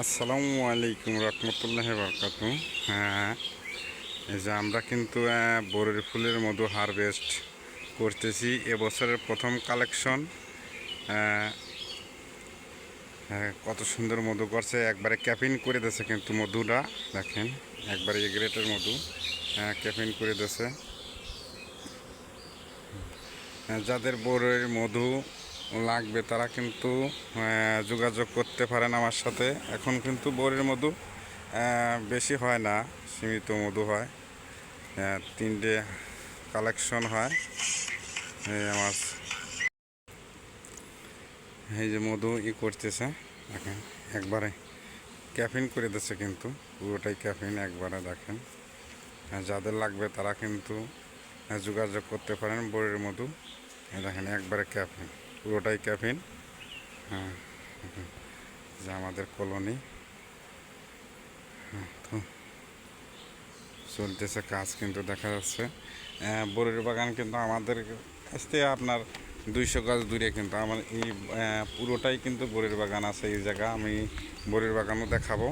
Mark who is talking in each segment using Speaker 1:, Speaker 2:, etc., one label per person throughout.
Speaker 1: আসসালামু আলাইকুম রহমতুল্লাহ বরকাত হ্যাঁ এই যে আমরা কিন্তু বরের ফুলের মধু হারভেস্ট করতেছি। এবছরের প্রথম কালেকশন কত সুন্দর মধু করছে। একবারে ক্যাফিন করে দিয়েছে কিন্তু মধুটা, দেখেন, একবারে এগ্রেটের মধু ক্যাফিন করে দিয়েছে। যাদের বরের মধু লাগবে, তারা কিন্তু যোগাযোগ করতে পারেন আমার সাথে। এখন কিন্তু বরের মধু বেশি হয় না, সীমিত মধু হয়। তিনটে কালেকশন হয়। আমার, এই যে মধু ই করতেছে, দেখেন, একবারে ক্যাফিন করে দিচ্ছে কিন্তু, পুরোটাই ক্যাফিন একবারে দেখেন। যাদের লাগবে তারা কিন্তু যোগাযোগ করতে পারেন বরের মধু। দেখেন, একবারে ক্যাফিন পুরোটাই ক্যাফিন। হ্যাঁ যে আমাদের কলোনি। হ্যাঁ, চলতেছে কাজ কিন্তু দেখা যাচ্ছে। বরের বাগান কিন্তু আমাদের থেকে আপনার দুইশো গাছ দূরে কিন্তু আমার এই পুরোটাই কিন্তু বরের বাগান আছে এই জায়গা। আমি বরের বাগানও দেখাবো।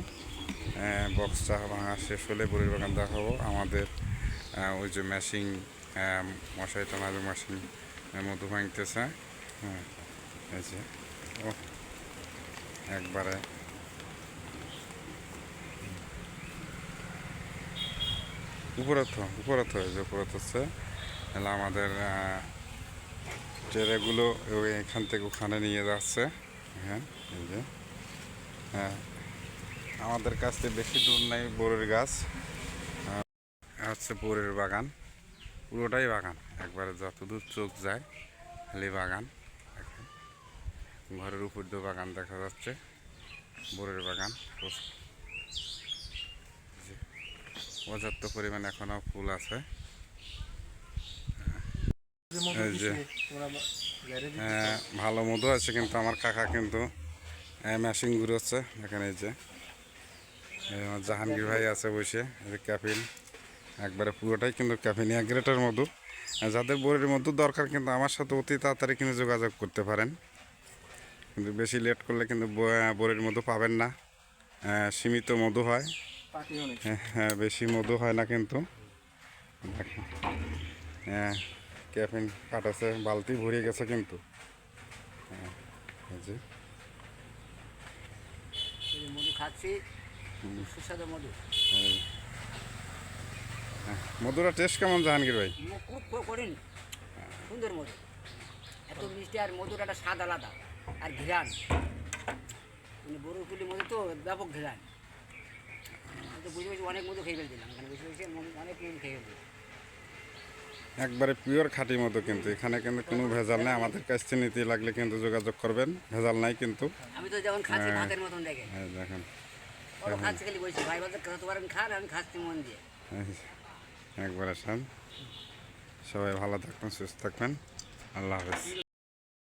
Speaker 1: বক্সটা ভাঙা শেষ হলে বরের বাগান দেখাবো। আমাদের ওই যে মেশিন মশাই টানার মেশিন মধু ভাঙতেছে। হ্যাঁ এই যে ও একবারে। উপরে তো উপরে তো এই যে উপরে তো হচ্ছে, তাহলে আমাদের ট্রেগুলো এখান থেকে ওখানে নিয়ে যাচ্ছে। হ্যাঁ এই যে। হ্যাঁ আমাদের কাছ থেকে বেশি দূর নেই বোরের গাছ। হচ্ছে বোরের বাগান। পুরোটাই বাগান। একবারে যতদূর চোখ যায়, খালি বাগান। ঘরের উপর দিয়ে বাগান দেখা যাচ্ছে। বোরের বাগান। পর্যাপ্ত পরিমাণ এখনও ফুল আছে। এই যে হ্যাঁ, ভালো মধু আছে কিন্তু আমার কাকা কিন্তু মেশিন ঘুরোচ্ছে এখানে এই যে। জাহাঙ্গীর ভাই আছে বসে ক্যাফিন। একবারে পুরোটাই কিন্তু ক্যাফিন এক গ্রেটের মধু। যাদের বোরের মধু দরকার কিন্তু আমার সাথে অতি তাড়াতাড়ি কিন্তু যোগাযোগ করতে পারেন। কিন্তু বেশি লেট করলে কিন্তু বোরের মধু পাবেন না। আহ, সীমিত মধু হয়। হ্যাঁ, হ্যাঁ বেশি মধু হয় না কিন্তু। দেখেন। হ্যাঁ ক্যাফিন কাটাছে বালতি ভরে গেছে কিন্তু। হ্যাঁ, যে।
Speaker 2: মধু খাচ্ছি সুস্বাদু মধু।
Speaker 1: হ্যাঁ, মধুরা টেস্ট কেমন জাহাঙ্গীর ভাই?
Speaker 2: খুব সুন্দর মধু। এত মিষ্টি আর মধুর একটা স্বাদ আলাদা। আর ঘিরান। মানে বড় পুলি মধু তো ব্যাপক ঘিরান। তো বুঝে বুঝে অনেক মধু খেয়ে ফেলছিলাম এখানে বসে বসে অনেক মধু খেয়ে ফেলছি
Speaker 1: একবারে পিওর খাঁটি মতো কিন্তু এখানে কিন্তু কোনো ভেজাল নেই আমাদের কাছ থেকে নিতে লাগলে কিন্তু যোগাযোগ করবেন ভেজাল নাই কিন্তু।
Speaker 2: আমি তো যেমন খাচ্ছি
Speaker 1: হ্যাঁ।
Speaker 2: ভাতের মতন দেখে
Speaker 1: এই দেখেন।
Speaker 2: ওরা খাচ্ছি খালি বলছি ভাই বাজার খাতে পারেন খান আমি খাচ্ছি মন দিয়ে।
Speaker 1: একবারে শান সবাই ভালো থাকবেন সুস্থ থাকবেন। আল্লাহ হাফেজ।